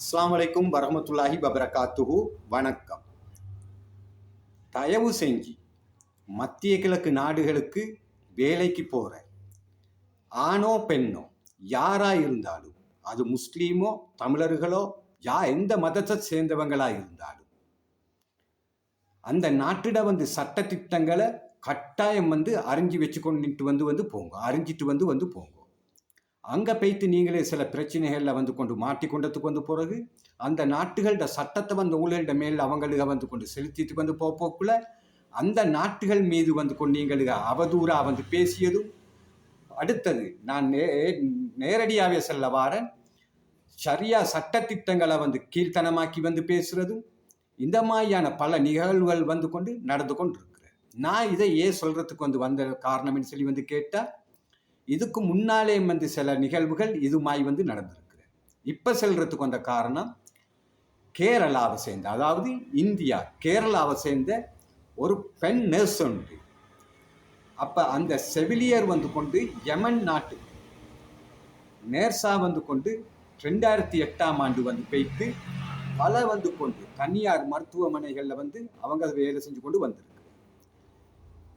அஸ்லாம் வலைக்கும் வரமத்துல்லாஹி பபரகாத்துஹு வணக்கம். தயவு செஞ்சு மத்திய கிழக்கு நாடுகளுக்கு வேலைக்கு போகிற ஆணோ பெண்ணோ யாராக இருந்தாலும் அது முஸ்லீமோ தமிழர்களோ யா எந்த மதத்தை சேர்ந்தவங்களாக இருந்தாலும் அந்த நாட்டிட வந்து சட்டத்திட்டங்களை கட்டாயம் வந்து அறிஞ்சு வச்சு கொண்டுட்டு வந்து வந்து போங்க அறிஞ்சிட்டு வந்து வந்து போங்க. அங்கே பைத்து நீங்களே சில பிரச்சனைகளில் வந்து கொண்டு மாட்டிக்கொண்டதுக்கு வந்து பிறகு அந்த நாட்டுகளோட சட்டத்தை வந்து உங்களிட மேல் அவங்களுக்கு வந்து கொண்டு செலுத்திட்டு வந்து போக்குள்ள அந்த நாட்டுகள் மீது வந்து கொண்டு நீங்களுக்கு அவதூறாக வந்து பேசியதும் அடுத்தது நான் நே நேரடியாகவே செல்ல வாரேன். சரியா சட்டத்திட்டங்களை வந்து கீழ்த்தனமாக்கி வந்து பேசுறதும் இந்த மாதிரியான பல நிகழ்வுகள் வந்து கொண்டு நடந்து கொண்டு இருக்கிறேன் நான் இதை ஏன் சொல்கிறதுக்கு வந்து வந்த காரணம்னு சொல்லி வந்து கேட்டால் இதுக்கு முன்னாலே வந்து சில நிகழ்வுகள் இதுமாய் வந்து நடந்திருக்கு இப்போ செல்றதுக்கு வந்த காரணம் கேரளாவை சேர்ந்த அதாவது இந்தியா கேரளாவை சேர்ந்த ஒரு பெண் நர்ஸ் உண்டு. அப்போ அந்த செவிலியர் வந்து கொண்டு யமன் நாட்டு நேர்ஸா வந்து கொண்டு ரெண்டாயிரத்தி எட்டாம் ஆண்டு வந்து போய்த்து பல வந்து கொண்டு தனியார் மருத்துவமனைகளில் வந்து அவங்க வேலை செஞ்சு கொண்டு வந்திருக்கு.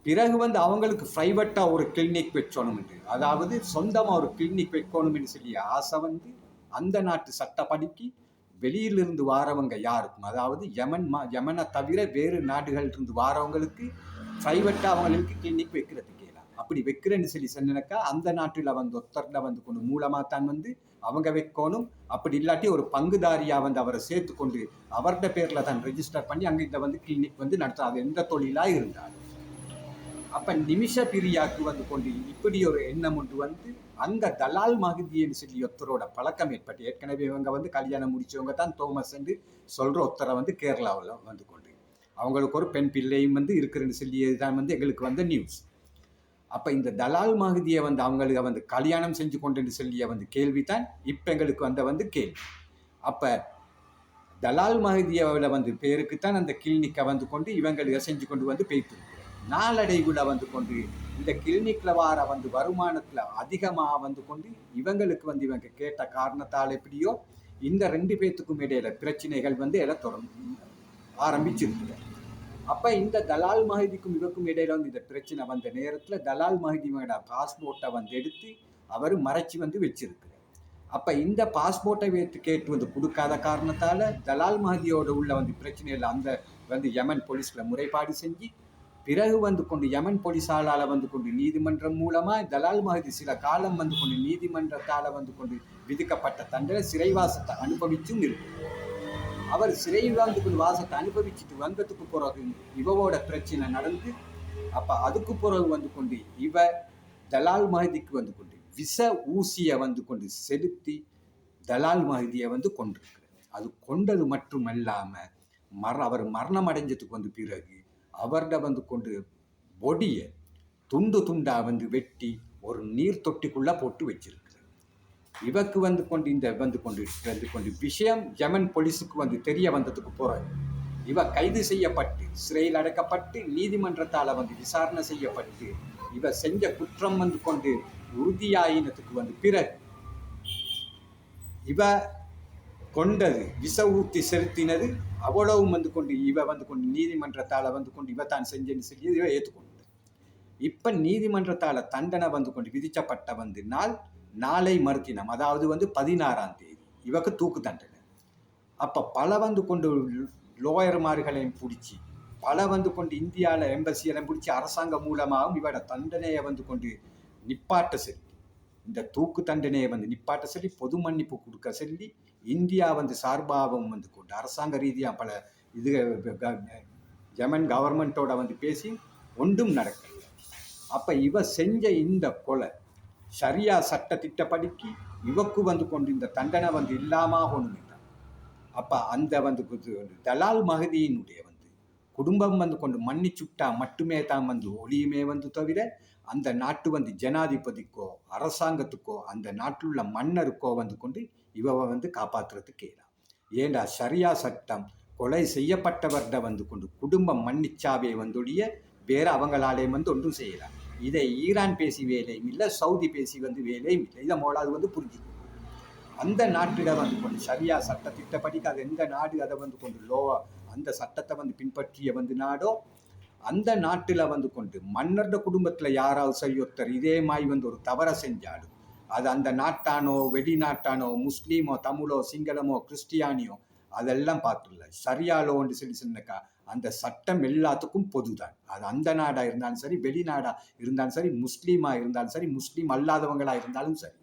பிறகு வந்து அவங்களுக்கு ப்ரைவேட்டாக ஒரு கிளினிக் வச்சோணும்னு அதாவது சொந்தமாக ஒரு கிளினிக் வைக்கணும்னு சொல்லி ஆசை வந்து அந்த நாட்டு சட்டப்படிக்கு வெளியிலிருந்து வாரவங்க யாருக்கும்? அதாவது யமன் மா யமனை தவிர வேறு நாடுகளிலிருந்து வாரவங்களுக்கு ப்ரைவேட்டாக அவங்களுக்கு கிளினிக் வைக்கிறதுக்கு இயலாம் அப்படி வைக்கிறேன்னு சொல்லி சொன்னாக்கா அந்த நாட்டில் வந்து ஒத்தரில் வந்து கொண்டு மூலமாக தான் வந்து அவங்க வைக்கணும். அப்படி இல்லாட்டி ஒரு பங்குதாரியாக வந்து அவரை சேர்த்து கொண்டு அவர்கிட்ட பேரில் தான் ரெஜிஸ்டர் பண்ணி அங்கே இந்த வந்து கிளினிக் வந்து நடத்தும் அது எந்த தொழிலாக இருந்தாலும். அப்போ நிமிஷ பிரியாக்கு வந்து கொண்டு இப்படி ஒரு எண்ணம் ஒன்று வந்து அந்த தலால் மகுதின்னு சொல்லி ஒருத்தரோட பழக்கம் ஏற்பட்டு ஏற்கனவே இவங்க வந்து கல்யாணம் முடித்தவங்க தான் தோமஸ் என்று சொல்கிற ஒருத்தரை வந்து கேரளாவில் வந்து கொண்டு. அவங்களுக்கு ஒரு பெண் பிள்ளையும் வந்து இருக்குன்னு சொல்லி தான் வந்து எங்களுக்கு வந்த நியூஸ் அப்போ இந்த தலால் மகுதியை வந்து அவங்களுக்கு வந்து கல்யாணம் செஞ்சு கொண்டுன்னு சொல்லிய வந்து கேள்வி தான் இப்போ எங்களுக்கு வந்த வந்து கேள்வி. அப்போ தலால் மகதியோட வந்து பேருக்கு தான் அந்த கிளினிக்கை வந்து கொண்டு இவங்களுக்கு செஞ்சு கொண்டு வந்து போய்த்து நாளடைவில் வந்து கொண்டு இந்த கிளினிக்கில் வார வந்து வருமானத்தில் அதிகமாக வந்து கொண்டு இவங்களுக்கு வந்து இவங்க கேட்ட காரணத்தால் எப்படியோ இந்த ரெண்டு பேர்த்துக்கும் இடையில பிரச்சனைகள் வந்து எல்லாம் தொடர்ந்து ஆரம்பிச்சிருக்கு அப்போ இந்த தலால் மகிதிக்கும் இவருக்கும் இடையில வந்து இந்த பிரச்சனை வந்த நேரத்தில் தலால் மஹதியோட பாஸ்போர்ட்டை வந்து எடுத்து அவர் மறைச்சி வந்து வச்சிருக்கு. அப்போ இந்த பாஸ்போர்ட்டை வைத்து கேட்டு வந்து கொடுக்காத காரணத்தால் தலால் மஹதியோட உள்ள வந்து பிரச்சனையில் அந்த வந்து யமன் போலீஸில் முறைப்பாடு செஞ்சு பிறகு வந்து கொண்டு யமன் போலீஸாலால் வந்து கொண்டு நீதிமன்றம் மூலமாக தலால் மகதி சில காலம் வந்து கொண்டு நீதிமன்றத்தால் வந்து கொண்டு விதிக்கப்பட்ட தண்டனை சிறைவாசத்தை அனுபவிச்சும் இருக்கு. அவர் சிறை வந்து கொண்டு வாசத்தை அனுபவிச்சுட்டு வந்ததுக்கு பிறகு இவவோட பிரச்சனை நடந்து அப்போ அதுக்கு பிறகு வந்து கொண்டு இவ தலால் மகதிக்கு வந்து கொண்டு விஷ ஊசியை வந்து கொண்டு செலுத்தி தலால் மகதியை வந்து கொண்டிருக்கிறார் அது கொண்டது மட்டுமல்லாமல் மர அவர் மரணம் அடைஞ்சதுக்கு வந்து பிறகு அவர்கிட்ட வந்து கொண்டு பொடியை துண்டு துண்டா வந்து வெட்டி ஒரு நீர் தொட்டிக்குள்ளே போட்டு வச்சிருக்கிறார். இவக்கு வந்து கொண்டு இந்த வந்து கொண்டு வந்து கொண்டு விஷயம் ஜெமன் போலீஸுக்கு வந்து தெரிய வந்ததுக்கு போகிறாரு இவ கைது செய்யப்பட்டு சிறையில் அடைக்கப்பட்டு நீதிமன்றத்தால் வந்து விசாரணை செய்யப்பட்டு இவ செஞ்ச குற்றம் வந்து கொண்டு உறுதியாயினத்துக்கு வந்து பிறகு இவ கொண்டது. விச ஊத்தி செலுத்தினது. அவ்வளவும் வந்து கொண்டு இவ வந்து கொண்டு நீதிமன்றத்தால் வந்து கொண்டு இவ தான் செஞ்சேன்னு சொல்லி இவ ஏற்றுக்கொண்டு இப்போ நீதிமன்றத்தால் தண்டனை வந்து கொண்டு விதிக்கப்பட்ட வந்து நாள் நாளை மறுத்தினம் அதாவது வந்து பதினாறாம் தேதி. இவக்கு தூக்கு தண்டனை. அப்போ பல வந்து கொண்டு லோயர்மார்களையும் பிடிச்சி பல வந்து கொண்டு இந்தியாவில் எம்பசியெல்லாம் பிடிச்சி அரசாங்கம் மூலமாகவும் இவட தண்டனையை வந்து கொண்டு நிப்பாட்ட சொல்லி இந்த தூக்கு தண்டனையை வந்து நிப்பாட்ட சொல்லி பொது மன்னிப்பு கொடுக்க சொல்லி இந்தியா வந்து சார்பாகவும் வந்து கொண்டு அரசாங்க ரீதியாக பல இது ஜெமன் கவர்மெண்ட்டோட வந்து பேசி ஒன்றும் நடக்கல. அப்போ இவ செஞ்ச இந்த கொலை சரியா சட்ட திட்டப்படிக்கு இவக்கு வந்து கொண்டு இந்த தண்டனை வந்து இல்லாமல் ஒன்று அப்போ அந்த வந்து தலால் மகதியினுடைய வந்து குடும்பம் வந்து கொண்டு மன்னிச்சுட்டா மட்டுமே தான் வந்து ஒளியுமே வந்து தவிர அந்த நாட்டு வந்து ஜனாதிபதிக்கோ அரசாங்கத்துக்கோ அந்த நாட்டிலுள்ள மன்னருக்கோ வந்து கொண்டு இவ வந்து காப்பாற்றுறதுக்கு இயலாம் ஏண்டா சரியா சட்டம்? கொலை செய்யப்பட்டவர்கிட்ட வந்து கொண்டு குடும்பம் மன்னிச்சாவே வந்துடைய வேற அவங்களாலே வந்து ஒன்றும் செய்யலாம் இதை ஈரான் பேசி வேலையும் இல்லை சவுதி பேசி வந்து வேலையும் இல்லை. இதை மோலாது வந்து புரிஞ்சுக்கணும் அந்த நாட்டில் வந்து கொண்டு சரியா சட்டத்திட்டப்படிக்கு அது எந்த நாடு அதை வந்து கொண்டு லோ அந்த சட்டத்தை வந்து பின்பற்றிய வந்து நாடோ அந்த நாட்டில் வந்து கொண்டு மன்னர்ட குடும்பத்தில் யாராவது சரி ஒருத்தர் இதே மாதிரி வந்து ஒரு தவறை செஞ்சாலும் அது அந்த நாட்டானோ வெளிநாட்டானோ முஸ்லீமோ தமிழோ சிங்களமோ கிறிஸ்டியானியோ அதெல்லாம் பார்த்துடல. சரியாலோன்னு சொல்லி சொன்னக்கா அந்த சட்டம் எல்லாத்துக்கும் பொதுதான். அது அந்த நாடாக இருந்தாலும் சரி வெளிநாடாக இருந்தாலும் சரி முஸ்லீமாக இருந்தாலும் சரி முஸ்லீம் அல்லாதவங்களாக இருந்தாலும் சரி.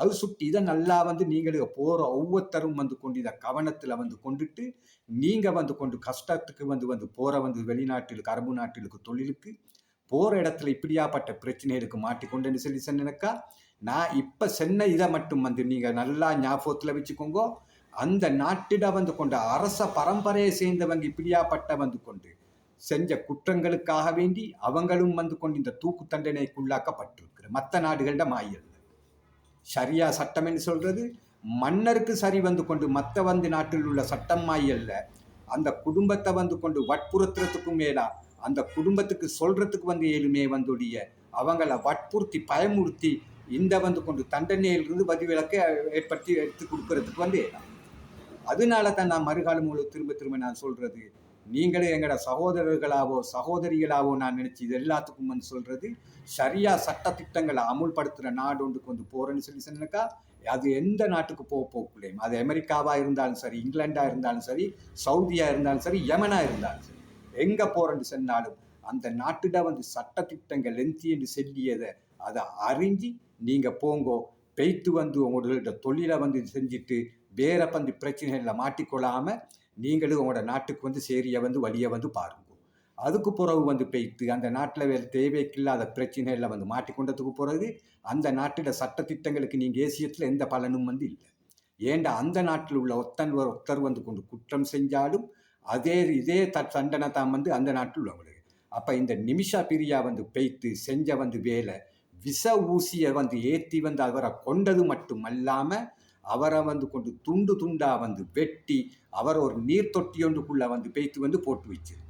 அது சுட்டி இதை நல்லா வந்து நீங்கள் போகிற ஒவ்வொருத்தரும் வந்து கொண்டு இதை கவனத்தில் வந்து கொண்டுட்டு நீங்கள் வந்து கொண்டு கஷ்டத்துக்கு வந்து வந்து போகிற வந்து வெளிநாட்டிலுக்கு அரபு நாட்டிலுக்கு தொழிலுக்கு போகிற இடத்துல இப்படியாப்பட்ட பிரச்சனைகளுக்கு மாட்டிக்கொண்டேன்னு சொல்லி சொன்னேனாக்கா. நான் இப்போ சென்னை இதை மட்டும் வந்து நீங்கள் நல்லா ஞாபகத்தில் வச்சுக்கோங்க. அந்த நாட்டிட வந்து கொண்ட அரச பரம்பரையை சேர்ந்தவங்க இப்படியாப்பட்ட வந்து கொண்டு செஞ்ச குற்றங்களுக்காக வேண்டி அவங்களும் வந்து கொண்டு இந்த தூக்கு தண்டனைக்குள்ளாக்கப்பட்டிருக்கிற மற்ற நாடுகளிடம் ஆயிடுது சரியா சட்டம் என்று சொல்றது? மன்னருக்கு சரி வந்து கொண்டு மற்ற வந்து நாட்டில் உள்ள சட்டமாய் அல்ல. அந்த குடும்பத்தை வந்து கொண்டு வற்புறுத்துறதுக்கும் மேலா அந்த குடும்பத்துக்கு சொல்றதுக்கு வந்து ஏழுமே வந்துடைய அவங்கள வற்புறுத்தி பயமுறுத்தி இந்த வந்து கொண்டு தண்டனையிலிருந்து வதிவிலக்கை ஏற்படுத்தி எடுத்து கொடுக்கறதுக்கு வந்து அதனால தான் நான் மறுகாலம் திரும்ப திரும்ப நான் சொல்றது நீங்களே எங்களோட சகோதரர்களாவோ சகோதரிகளாவோ நான் நினச்சி இது எல்லாத்துக்கும் வந்து சொல்கிறது சரியா சட்ட திட்டங்களை அமுல்படுத்துகிற நாடு ஒன்றுக்கு வந்து போகிறேன்னு சொல்லி சொன்னாக்கா அது எந்த நாட்டுக்கு போக போகலையும் அது அமெரிக்காவாக இருந்தாலும் சரி இங்கிலாண்டாக இருந்தாலும் சரி சவுதியாக இருந்தாலும் சரி யமனாக இருந்தாலும் சரி எங்கே போகிறேன்னு சொன்னாலும் அந்த நாட்டுட வந்து சட்ட திட்டங்கள் லென்த்தி என்று சொல்லியதை அதை அறிஞ்சு நீங்கள் போங்கோ பெய்த்து வந்து உங்களோட தொழிலை வந்து செஞ்சுட்டு வேற பந்து பிரச்சனைகளில் மாட்டிக்கொள்ளாமல் நீங்களும் உங்களோட நாட்டுக்கு வந்து சேரிய வந்து வழியை வந்து பாருங்க. அதுக்கு பிறகு வந்து பெய்த்து அந்த நாட்டில் வேறு தேவைக்கில்லாத பிரச்சனைகளில் வந்து மாட்டிக்கொண்டதுக்கு பிறகு அந்த நாட்டில சட்டத்திட்டங்களுக்கு நீங்கள் ஏசியத்தில் எந்த பலனும் வந்து இல்லை. ஏண்டா அந்த நாட்டில் உள்ள ஒத்தன் ஒருத்தர் வந்து கொண்டு குற்றம் செஞ்சாலும் அதே இதே த தண்டனை தான் வந்து அந்த நாட்டில் உள்ளவங்களுக்கு. அப்போ இந்த நிமிஷா பிரியா வந்து பெய்த்து செஞ்ச வந்து வேலை விஷ ஊசியை வந்து ஏற்றி வந்து அவரை கொண்டது மட்டும் அல்லாமல் அவரை வந்து கொண்டு துண்டு துண்டாக வந்து வெட்டி அவர் ஒரு நீர் தொட்டியொன்றுக்குள்ளே வந்து பேய்த்து வந்து போட்டு வச்சிருக்கிறார்.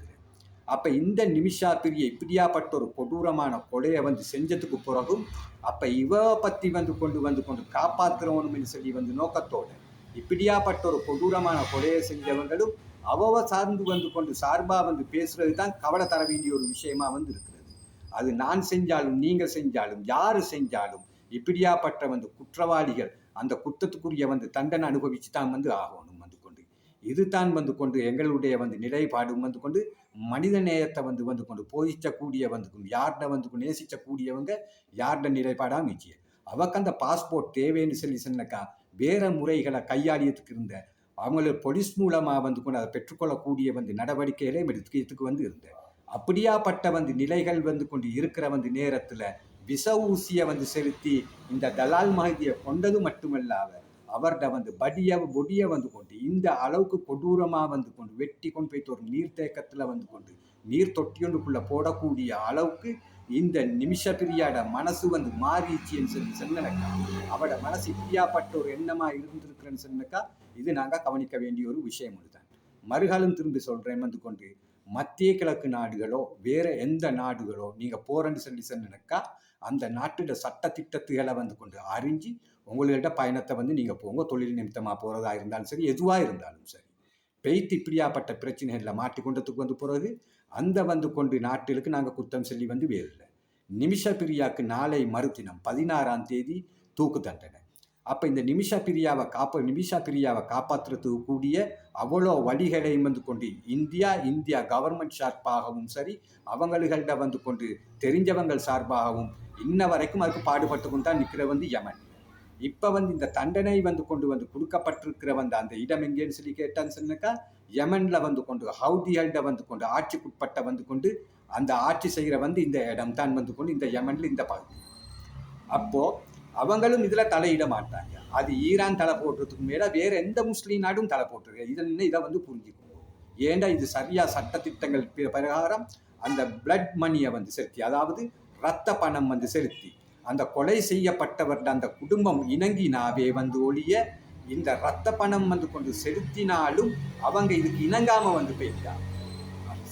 அப்போ இந்த நிமிஷா பிரிய இப்படியாப்பட்ட ஒரு கொடூரமான கொலையை வந்து செஞ்சதுக்கு பிறகும் அப்போ இவ பற்றி வந்து கொண்டு வந்து கொண்டு காப்பாத்துறவனும்னு சொல்லி வந்து நோக்கத்தோடு இப்படியாப்பட்ட ஒரு கொடூரமான கொலையை செஞ்சவங்களும் அவவ சார்ந்து வந்து கொண்டு சார்பாக வந்து பேசுறது தான் கவலை தர வேண்டிய ஒரு விஷயமா வந்து இருக்கிறது. அது நான் செஞ்சாலும் நீங்கள் செஞ்சாலும் யார் செஞ்சாலும் இப்படியாப்பட்ட வந்து குற்றவாளிகள் அந்த குற்றத்துக்குரிய வந்து தண்டனை அனுபவிச்சு தான் வந்து ஆகணும் வந்து கொண்டு. இதுதான் வந்து கொண்டு எங்களுடைய வந்து நிலைப்பாடும் வந்து கொண்டு மனித நேயத்தை வந்து வந்து கொண்டு போதிச்சக்கூடிய வந்து யார்கிட்ட வந்து கொண்டு நேசிச்சக்கூடியவங்க யார்கிட்ட நிலைப்பாடாக மிச்சிய அவக்கு அந்த பாஸ்போர்ட் தேவைன்னு சொல்லி சொன்னக்கா வேற முறைகளை கையாளியத்துக்கு இருந்த அவங்கள பொலிஸ் மூலமாக வந்து கொண்டு அதை பெற்றுக்கொள்ளக்கூடிய வந்து நடவடிக்கைகளே எடுத்துக்கிறதுக்கு வந்து இருந்தேன் அப்படியாப்பட்ட வந்து நிலைகள் வந்து கொண்டு இருக்கிற வந்து நேரத்தில் விஷ ஊசியை வந்து செலுத்தி இந்த தலால் மகதியை கொண்டது மட்டுமல்லாத அவர்கிட்ட வந்து படிய பொடிய வந்து கொண்டு இந்த அளவுக்கு கொடூரமாக வந்து கொண்டு வெட்டி கொண்டு போய்த்து ஒரு நீர்த்தேக்கத்தில் வந்து கொண்டு நீர் தொட்டியொன்றுக்குள்ளே போடக்கூடிய அளவுக்கு இந்த நிமிஷ பிரியாட மனசு வந்து மாறிச்சுன்னு சொல்லி சொன்னனக்கா. அவட மனசு இப்படியாப்பட்ட ஒரு எண்ணமாக இருந்திருக்கிறேன்னு சொன்னக்கா. இது நாங்கள் கவனிக்க வேண்டிய ஒரு விஷயம் தான் மறுகாலம் திரும்பி சொல்கிறேன் வந்து கொண்டு மத்திய கிழக்கு நாடுகளோ வேற எந்த நாடுகளோ நீங்கள் போறேன்னு சொல்லி சொன்னனக்கா. அந்த நாட்டோட சட்ட திட்டத்துகளை வந்து கொண்டு அறிஞ்சு உங்கள்கிட்ட பயணத்தை வந்து நீங்கள் போங்க தொழில் நிமித்தமாக போகிறதா இருந்தாலும் சரி எதுவாக இருந்தாலும் சரி பெய்த்து இப்படியாப்பட்ட பிரச்சனைகளில் மாட்டிக்கொண்டதுக்கு வந்து பிறகு அந்த வந்து கொண்டு நாட்டிலுக்கு நாங்கள் குத்தம் சொல்லி வந்து வேறில்லை நிமிஷ பிரியாவுக்கு நாளை மறுதினம் பதினாறாம் தேதி தூக்கு தண்டனை. அப்போ இந்த நிமிஷ பிரியாவை காப்ப நிமிஷா பிரியாவை காப்பாற்றுறதுக்கு கூடிய அவ்வளோ வழிகளையும் வந்து கொண்டு இந்தியா இந்தியா கவர்மெண்ட் சார்பாகவும் சரி அவங்கள்கிட்ட வந்து கொண்டு தெரிஞ்சவங்கள் சார்பாகவும் இன்ன வரைக்கும் அதுக்கு பாடுபட்டு கொண்டு தான் நிற்கிற வந்து யமன். இப்போ வந்து இந்த தண்டனை வந்து கொண்டு வந்து கொடுக்கப்பட்டிருக்கிற வந்து அந்த இடம் எங்கேன்னு சொல்லி கேட்டான்னு சொன்னாக்கா யமனில் வந்து கொண்டு ஹவுதியல்ட வந்து கொண்டு ஆட்சிக்குட்பட்ட வந்து கொண்டு அந்த ஆட்சி செய்கிற வந்து இந்த இடம் தான் வந்து கொண்டு இந்த யமனில் இந்த பகுதி. அப்போது அவங்களும் இதில் தலையிட மாட்டாங்க. அது ஈரான் தலை போடுறதுக்கு மேலே வேறு எந்த முஸ்லீம் நாடும் தலை போட்டுருக்கு இதை இதை வந்து புரிஞ்சுக்கணும். ஏண்டா இது சரியாக சட்டத்திட்டங்கள் பிரகாரம் அந்த பிளட் மணியை வந்து செலுத்தி அதாவது ரத்த பணம் வந்து செலுத்தி அந்த கொலை செய்யப்பட்டவர்கள் அந்த குடும்பம் இணங்கினாவே வந்து ஒழிய இந்த ரத்த பணம் வந்து கொண்டு செலுத்தினாலும் அவங்க இதுக்கு இணங்காம வந்து போயிட்டாங்க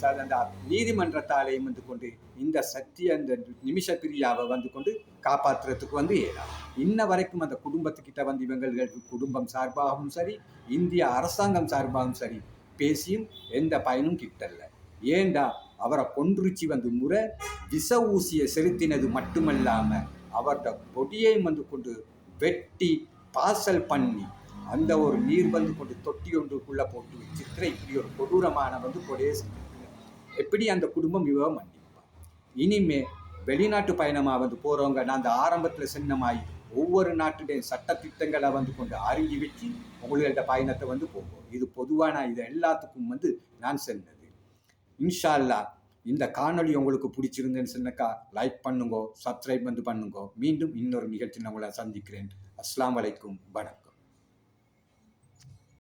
அந்த நீதிமன்றத்தாலேயும் வந்து கொண்டு இந்த சத்திய அந்த நிமிஷ பிரியாவை வந்து கொண்டு காப்பாற்றுறதுக்கு வந்து ஏறா. இன்ன வரைக்கும் அந்த குடும்பத்துக்கிட்ட வந்து இவங்களுக்கு குடும்பம் சார்பாகவும் சரி இந்திய அரசாங்கம் சார்பாகவும் சரி பேசியும் எந்த பயனும் கிட்டல ஏண்டா அவரை கொன்றுச்சி வந்து முறை விச ஊசியை செலுத்தினது மட்டுமல்லாமல் அவர்கிட்ட பொடியை வந்து கொண்டு வெட்டி பாசல் பண்ணி அந்த ஒரு நீர் வந்து கொண்டு தொட்டி ஒன்றுக்குள்ளே போட்டு வச்சிருக்கிற இப்படி ஒரு கொடூரமான வந்து கொடையை செஞ்சிருக்கு. எப்படி அந்த குடும்பம் இவ மன்னிப்பா? இனிமே வெளிநாட்டு பயணமாக வந்து போகிறவங்க நான் அந்த ஆரம்பத்தில் சின்னமாகி ஒவ்வொரு நாட்டுடைய சட்டத்திட்டங்களை வந்து கொண்டு அருகி வச்சு உங்களோட பயணத்தை வந்து போகும். இது பொதுவான இது எல்லாத்துக்கும் வந்து நான் சென்றது இன்ஷா அல்லாஹ் இந்த காணொளி உங்களுக்கு பிடிச்சிருந்தேன்னு சொன்னக்கா லைக் பண்ணுங்கோ சப்ஸ்கிரைப் வந்து பண்ணுங்கோ. மீண்டும் இன்னொரு நிகழ்ச்சி நான் உங்களை சந்திக்கிறேன். அஸ்லாம் வலைக்கும் வணக்கம்.